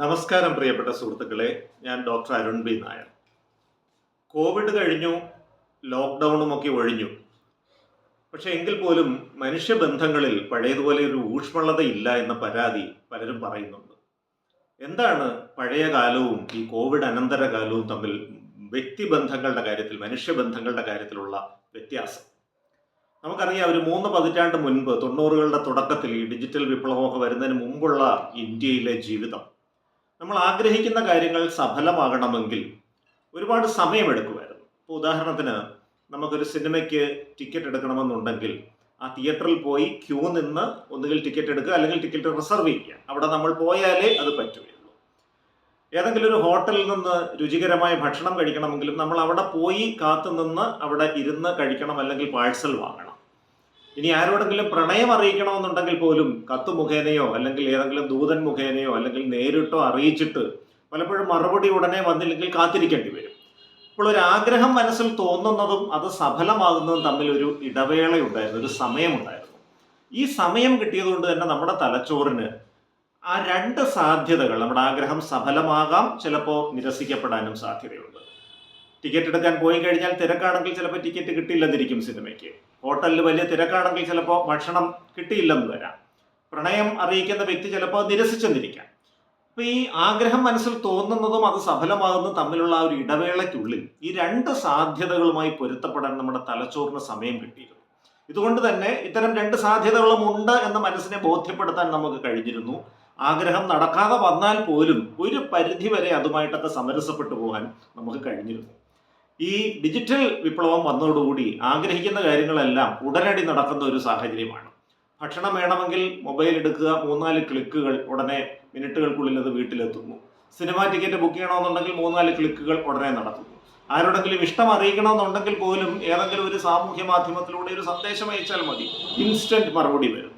നമസ്കാരം പ്രിയപ്പെട്ട സുഹൃത്തുക്കളെ. ഞാൻ doctor Arun B. Nair. Covid കഴിഞ്ഞു ലോക്ക്ഡൗണും ഒക്കെ ഒഴിഞ്ഞു. പക്ഷെ എങ്കിൽ പോലും മനുഷ്യബന്ധങ്ങളിൽ പഴയതുപോലെ ഒരു ഊഷ്മളത ഇല്ല എന്ന പരാതി പലരും പറയുന്നുണ്ട്. എന്താണ് പഴയ കാലവും ഈ കോവിഡ് അനന്തര കാലവും തമ്മിൽ വ്യക്തിബന്ധങ്ങളുടെ കാര്യത്തിൽ മനുഷ്യബന്ധങ്ങളുടെ കാര്യത്തിലുള്ള വ്യത്യാസം? നമുക്കറിയാം ഒരു മൂന്ന് പതിറ്റാണ്ട് മുൻപ് തൊണ്ണൂറുകളുടെ തുടക്കത്തിൽ ഈ ഡിജിറ്റൽ വിപ്ലവമൊക്കെ വരുന്നതിന് മുമ്പുള്ള ഇന്ത്യയിലെ ജീവിതം. നമ്മൾ ആഗ്രഹിക്കുന്ന കാര്യങ്ങൾ സഫലമാകണമെങ്കിൽ ഒരുപാട് സമയമെടുക്കുമായിരുന്നു. ഇപ്പോൾ ഉദാഹരണത്തിന് നമുക്കൊരു സിനിമയ്ക്ക് ടിക്കറ്റ് എടുക്കണമെന്നുണ്ടെങ്കിൽ ആ തിയേറ്ററിൽ പോയി ക്യൂ നിന്ന് ഒന്നുകിൽ ടിക്കറ്റ് എടുക്കുക അല്ലെങ്കിൽ ടിക്കറ്റ് റിസർവ് ചെയ്യുക. അവിടെ നമ്മൾ പോയാലേ അത് പറ്റുകയുള്ളൂ. ഏതെങ്കിലും ഒരു ഹോട്ടലിൽ നിന്ന് രുചികരമായ ഭക്ഷണം കഴിക്കണമെങ്കിലും നമ്മൾ അവിടെ പോയി കാത്തുനിന്ന് അവിടെ ഇരുന്ന് കഴിക്കണം അല്ലെങ്കിൽ പാഴ്സൽ വാങ്ങണം. ഇനി ആരോടെങ്കിലും പ്രണയം അറിയിക്കണമെന്നുണ്ടെങ്കിൽ പോലും കത്ത് മുഖേനയോ അല്ലെങ്കിൽ ഏതെങ്കിലും ദൂതൻ മുഖേനയോ അല്ലെങ്കിൽ നേരിട്ടോ അറിയിച്ചിട്ട് പലപ്പോഴും മറുപടി ഉടനെ വന്നില്ലെങ്കിൽ കാത്തിരിക്കേണ്ടി വരും. അപ്പോൾ ഒരു ആഗ്രഹം മനസ്സിൽ തോന്നുന്നതും അത് സഫലമാകുന്നതും തമ്മിൽ ഒരു ഇടവേളയുണ്ടായിരുന്നു ഒരു സമയമുണ്ടായിരുന്നു ഈ സമയം കിട്ടിയതുകൊണ്ട് തന്നെ നമ്മുടെ തലച്ചോറിന് ആ രണ്ട് സാധ്യതകൾ നമ്മുടെ ആഗ്രഹം സഫലമാകാം ചിലപ്പോൾ നിരസിക്കപ്പെടാനും സാധ്യതയുണ്ട്. ടിക്കറ്റ് എടുക്കാൻ പോയി കഴിഞ്ഞാൽ തിരക്കാണെങ്കിൽ ചിലപ്പോൾ ടിക്കറ്റ് കിട്ടില്ലെന്നിരിക്കും സിനിമയ്ക്ക്. ഹോട്ടലിൽ വലിയ തിരക്കാണെങ്കിൽ ചിലപ്പോൾ ഭക്ഷണം കിട്ടിയില്ലെന്ന് വരാം. പ്രണയം അറിയിക്കുന്ന വ്യക്തി ചിലപ്പോൾ നിരസിച്ചെന്നിരിക്കാം. അപ്പൊ ഈ ആഗ്രഹം മനസ്സിൽ തോന്നുന്നതും അത് സഫലമാകുന്നതും തമ്മിലുള്ള ആ ഒരു ഇടവേളയ്ക്കുള്ളിൽ ഈ രണ്ട് സാധ്യതകളുമായി പൊരുത്തപ്പെടാൻ നമ്മുടെ തലച്ചോറിന് സമയം കിട്ടിയിരുന്നു. ഇതുകൊണ്ട് തന്നെ ഇത്തരം രണ്ട് സാധ്യതകളും ഉണ്ട് എന്ന മനസ്സിനെ ബോധ്യപ്പെടുത്താൻ നമുക്ക് കഴിഞ്ഞിരുന്നു. ആഗ്രഹം നടക്കാതെ വന്നാൽ പോലും ഒരു പരിധി വരെ അതുമായിട്ടൊക്കെ സമരസപ്പെട്ടു പോകാൻ നമുക്ക് കഴിഞ്ഞിരുന്നു. ഈ ഡിജിറ്റൽ വിപ്ലവം വന്നതോടുകൂടി ആഗ്രഹിക്കുന്ന കാര്യങ്ങളെല്ലാം ഉടനടി നടക്കുന്ന ഒരു സാഹചര്യമാണ്. ഭക്ഷണം വേണമെങ്കിൽ മൊബൈൽ എടുക്കുക മൂന്നാൽ ക്ലിക്കുകൾ ഉടനെ മിനിറ്റുകൾക്കുള്ളിൽ അത് വീട്ടിലെത്തുന്നു. സിനിമ ടിക്കറ്റ് ബുക്ക് ചെയ്യണമെന്നുണ്ടെങ്കിൽ മൂന്നാൽ ക്ലിക്കുകൾ ഉടനെ നടത്തുന്നു. ആരോടെങ്കിലും ഇഷ്ടം അറിയിക്കണമെന്നുണ്ടെങ്കിൽ പോലും ഏതെങ്കിലും ഒരു സാമൂഹ്യ മാധ്യമത്തിലൂടെ ഒരു സന്ദേശം അയച്ചാൽ മതി. ഇൻസ്റ്റന്റ് മറുപടി വരുന്നു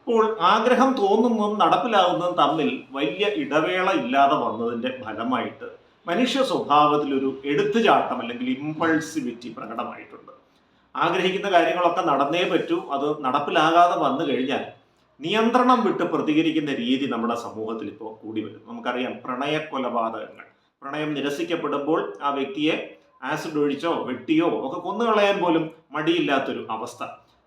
അപ്പോൾ ആഗ്രഹം തോന്നുന്നതും നടപ്പിലാവുന്നതും തമ്മിൽ വലിയ ഇടവേള ഇല്ലാതെ വന്നതിന്റെ ഫലമായിട്ട് മനുഷ്യ സ്വഭാവത്തിൽ ഒരു എടുത്തുചാട്ടം അല്ലെങ്കിൽ ഇമ്പൾസിവിറ്റി പ്രകടമായിട്ടുണ്ട്. ആഗ്രഹിക്കുന്ന കാര്യങ്ങളൊക്കെ നടന്നേ പറ്റൂ അത് നടപ്പിലാകാതെ വന്നു കഴിഞ്ഞാൽ നിയന്ത്രണം വിട്ട് പ്രതികരിക്കുന്ന രീതി നമ്മുടെ സമൂഹത്തിൽ ഇപ്പോൾ കൂടി വരും. നമുക്കറിയാം പ്രണയ കൊലപാതകങ്ങൾ പ്രണയം നിരസിക്കപ്പെടുമ്പോൾ ആ വ്യക്തിയെ ആസിഡ് ഒഴിച്ചോ വെട്ടിയോ ഒക്കെ കൊന്നുകളയാൻ പോലും മടിയില്ലാത്തൊരു അവസ്ഥ.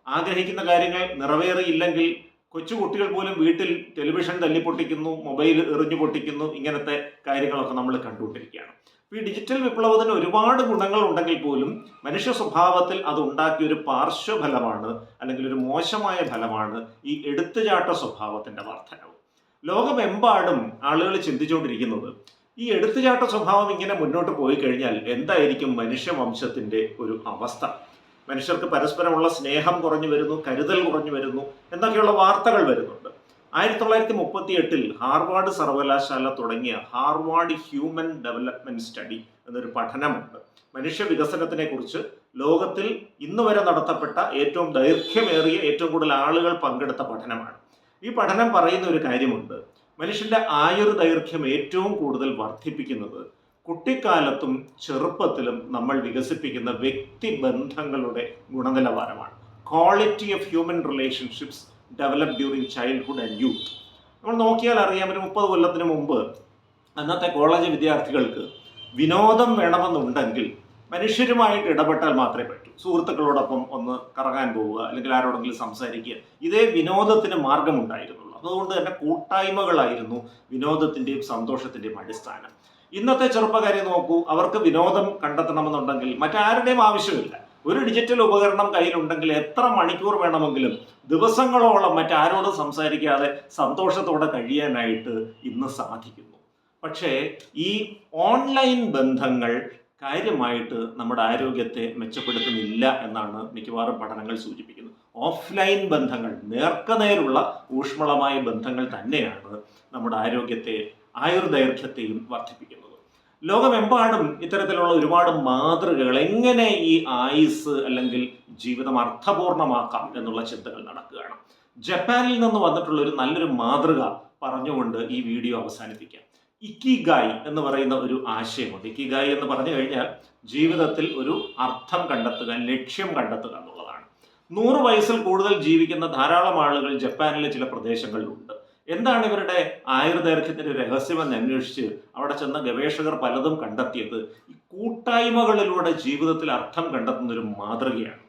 ആഗ്രഹിക്കുന്ന കാര്യങ്ങൾ നിറവേറിയില്ലെങ്കിൽ കൊച്ചുകുട്ടികൾ പോലും വീട്ടിൽ ടെലിവിഷൻ തല്ലിപ്പൊട്ടിക്കുന്നു മൊബൈൽ എറിഞ്ഞു പൊട്ടിക്കുന്നു ഇങ്ങനത്തെ കാര്യങ്ങളൊക്കെ നമ്മൾ കണ്ടുകൊണ്ടിരിക്കുകയാണ്. ഈ ഡിജിറ്റൽ വിപ്ലവത്തിന് ഒരുപാട് ഗുണങ്ങൾ ഉണ്ടെങ്കിൽ പോലും മനുഷ്യ സ്വഭാവത്തിൽ അത് ഉണ്ടാക്കിയ ഒരു പാർശ്വഫലമാണ് അല്ലെങ്കിൽ ഒരു മോശമായ ഫലമാണ് ഈ എടുത്തുചാട്ട സ്വഭാവത്തിന്റെ വർധനവ് ലോകമെമ്പാടും ആളുകൾ ചിന്തിച്ചുകൊണ്ടിരിക്കുന്നത് ഈ എടുത്തുചാട്ട സ്വഭാവം ഇങ്ങനെ മുന്നോട്ട് പോയി കഴിഞ്ഞാൽ എന്തായിരിക്കും മനുഷ്യവംശത്തിന്റെ ഒരു അവസ്ഥ? മനുഷ്യർക്ക് പരസ്പരമുള്ള സ്നേഹം കുറഞ്ഞു വരുന്നു കരുതൽ കുറഞ്ഞു വരുന്നു എന്നൊക്കെയുള്ള വാർത്തകൾ വരുന്നുണ്ട്. ആയിരത്തി തൊള്ളായിരത്തി മുപ്പത്തി എട്ടിൽ ഹാർവാർഡ് സർവകലാശാല തുടങ്ങിയ ഹാർവാർഡ് ഹ്യൂമൻ ഡെവലപ്മെന്റ് സ്റ്റഡി എന്നൊരു പഠനമുണ്ട്. മനുഷ്യ വികസനത്തിനെ കുറിച്ച് ലോകത്തിൽ ഇന്ന് വരെ നടത്തപ്പെട്ട ഏറ്റവും ദൈർഘ്യമേറിയ ഏറ്റവും കൂടുതൽ ആളുകൾ പങ്കെടുത്ത പഠനമാണ്. ഈ പഠനം പറയുന്ന ഒരു കാര്യമുണ്ട്. മനുഷ്യന്റെ ആയുർ ദൈർഘ്യം ഏറ്റവും കൂടുതൽ വർദ്ധിപ്പിക്കുന്നത് കുട്ടിക്കാലത്തും ചെറുപ്പത്തിലും നമ്മൾ വികസിപ്പിക്കുന്ന വ്യക്തിബന്ധങ്ങളുടെ ഗുണനിലവാരമാണ്. Quality of human relationships develop during childhood and youth നമ്മൾ നോക്കിയാൽ അറിയാം ഒരു മുപ്പത് കൊല്ലത്തിന് മുമ്പ് അന്നത്തെ കോളേജ് വിദ്യാർത്ഥികൾക്ക് വിനോദം വേണമെന്നുണ്ടെങ്കിൽ മനുഷ്യരുമായിട്ട് ഇടപെട്ടാൽ മാത്രമേ പറ്റൂ. സുഹൃത്തുക്കളോടൊപ്പം ഒന്ന് കറങ്ങാൻ പോവുക അല്ലെങ്കിൽ ആരോടെങ്കിലും സംസാരിക്കുക ഇതേ വിനോദത്തിന് മാർഗമുണ്ടായിരുന്നുള്ളൂ. അതുകൊണ്ട് തന്നെ കൂട്ടായ്മകളായിരുന്നു വിനോദത്തിന്റെയും സന്തോഷത്തിന്റെയും അടിസ്ഥാനം. ഇന്നത്തെ ചെറുപ്പക്കാരെ നോക്കൂ അവർക്ക് വിനോദം കണ്ടെത്തണമെന്നുണ്ടെങ്കിൽ മറ്റാരുടെയും ആവശ്യമില്ല. ഒരു ഡിജിറ്റൽ ഉപകരണം കയ്യിലുണ്ടെങ്കിൽ എത്ര മണിക്കൂർ വേണമെങ്കിലും ദിവസങ്ങളോളം മറ്റാരോടും സംസാരിക്കാതെ സന്തോഷത്തോടെ കഴിയാനായിട്ട് ഇന്ന് സാധിക്കുന്നു. പക്ഷേ ഈ ഓൺലൈൻ ബന്ധങ്ങൾ കാര്യമായിട്ട് നമ്മുടെ ആരോഗ്യത്തെ മെച്ചപ്പെടുത്തുന്നില്ല എന്നാണ് മിക്കവാറും പഠനങ്ങൾ സൂചിപ്പിക്കുന്നത്. ഓഫ്ലൈൻ ബന്ധങ്ങൾ നേർക്കുനേരുള്ള ഊഷ്മളമായ ബന്ധങ്ങൾ തന്നെയാണ് നമ്മുടെ ആരോഗ്യത്തെ ആയുർദൈർഘ്യത്തെയും വർദ്ധിപ്പിക്കുന്നത്. ലോകമെമ്പാടും ഇത്തരത്തിലുള്ള ഒരുപാട് മാതൃകകൾ എങ്ങനെ ഈ ആയുസ് അല്ലെങ്കിൽ ജീവിതം അർത്ഥപൂർണമാക്കാം എന്നുള്ള ചിന്തകൾ നടക്കുകയാണ്. ജപ്പാനിൽ നിന്ന് വന്നിട്ടുള്ള ഒരു നല്ലൊരു മാതൃക പറഞ്ഞുകൊണ്ട് ഈ വീഡിയോ അവസാനിപ്പിക്കാം. ഇക്കിഗായ് എന്ന് പറയുന്ന ഒരു ആശയമുണ്ട്. ഇക്കിഗായ് എന്ന് പറഞ്ഞു കഴിഞ്ഞാൽ ജീവിതത്തിൽ ഒരു അർത്ഥം കണ്ടെത്തുക ലക്ഷ്യം കണ്ടെത്തുക എന്നുള്ളതാണ്. നൂറ് വയസ്സിൽ കൂടുതൽ ജീവിക്കുന്ന ധാരാളം ആളുകൾ ജപ്പാനിലെ ചില പ്രദേശങ്ങളിലുണ്ട്. എന്താണ് ഇവരുടെ ആയുർദൈർഘ്യത്തിന്റെ രഹസ്യമെന്ന് അന്വേഷിച്ച് അവിടെ ചെന്ന ഗവേഷകർ പലതും കണ്ടെത്തിയത്? ഈ കൂട്ടായ്മകളിലൂടെ ജീവിതത്തിൽ അർത്ഥം കണ്ടെത്തുന്ന ഒരു മാതൃകയാണ്.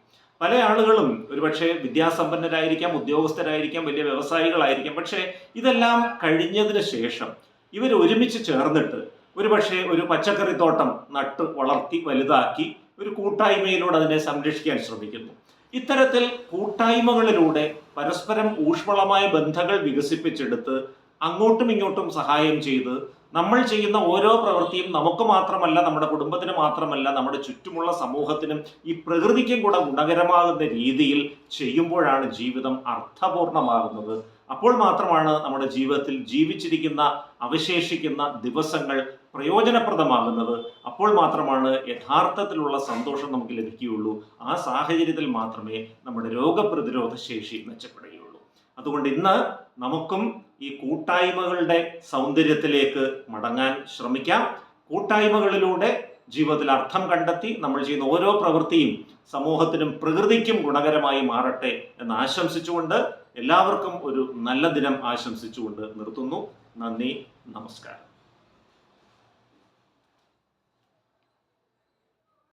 പല ആളുകളും ഒരുപക്ഷെ വിദ്യാസമ്പന്നരായിരിക്കാം ഉദ്യോഗസ്ഥരായിരിക്കാം വലിയ വ്യവസായികളായിരിക്കാം. പക്ഷേ ഇതെല്ലാം കഴിഞ്ഞതിന് ശേഷം ഇവർ ഒരുമിച്ച് ചേർന്നിട്ട് ഒരുപക്ഷെ ഒരു പച്ചക്കറിത്തോട്ടം നട്ട് വളർത്തി വലുതാക്കി ഒരു കൂട്ടായ്മയിലൂടെ അതിനെ സംരക്ഷിക്കാൻ ശ്രമിക്കുന്നു. ഇത്തരത്തിൽ കൂട്ടായ്മകളിലൂടെ പരസ്പരം ഊഷ്മളമായ ബന്ധങ്ങൾ വികസിപ്പിച്ചെടുത്ത് അങ്ങോട്ടും ഇങ്ങോട്ടും സഹായം ചെയ്ത് നമ്മൾ ചെയ്യുന്ന ഓരോ പ്രവൃത്തിയും നമുക്ക് മാത്രമല്ല നമ്മുടെ കുടുംബത്തിന് മാത്രമല്ല നമ്മുടെ ചുറ്റുമുള്ള സമൂഹത്തിനും ഈ പ്രകൃതിക്കും കൂടെ ഗുണകരമാകുന്ന രീതിയിൽ ചെയ്യുമ്പോഴാണ് ജീവിതം അർത്ഥപൂർണമാകുന്നത്. അപ്പോൾ മാത്രമാണ് നമ്മുടെ ജീവിതത്തിൽ ജീവിച്ചിരിക്കുന്ന അവശേഷിക്കുന്ന ദിവസങ്ങൾ പ്രയോജനപ്രദമാകുന്നത്. അപ്പോൾ മാത്രമാണ് യഥാർത്ഥത്തിലുള്ള സന്തോഷം നമുക്ക് ലഭിക്കുകയുള്ളൂ. ആ സാഹചര്യത്തിൽ മാത്രമേ നമ്മുടെ രോഗപ്രതിരോധ ശേഷി മെച്ചപ്പെടുകയുള്ളൂ. അതുകൊണ്ട് ഇന്ന് നമുക്കും ഈ കൂട്ടായ്മകളുടെ സൗന്ദര്യത്തിലേക്ക് മടങ്ങാൻ ശ്രമിക്കാം. കൂട്ടായ്മകളിലൂടെ ജീവിതത്തിൽ അർത്ഥം കണ്ടെത്തി നമ്മൾ ചെയ്യുന്ന ഓരോ പ്രവൃത്തിയും സമൂഹത്തിനും പ്രകൃതിക്കും ഗുണകരമായി മാറട്ടെ എന്ന് ആശംസിച്ചുകൊണ്ട് എല്ലാവർക്കും ഒരു നല്ല ദിനം ആശംസിച്ചുകൊണ്ട് നിർത്തുന്നു. നന്ദി നമസ്കാരം.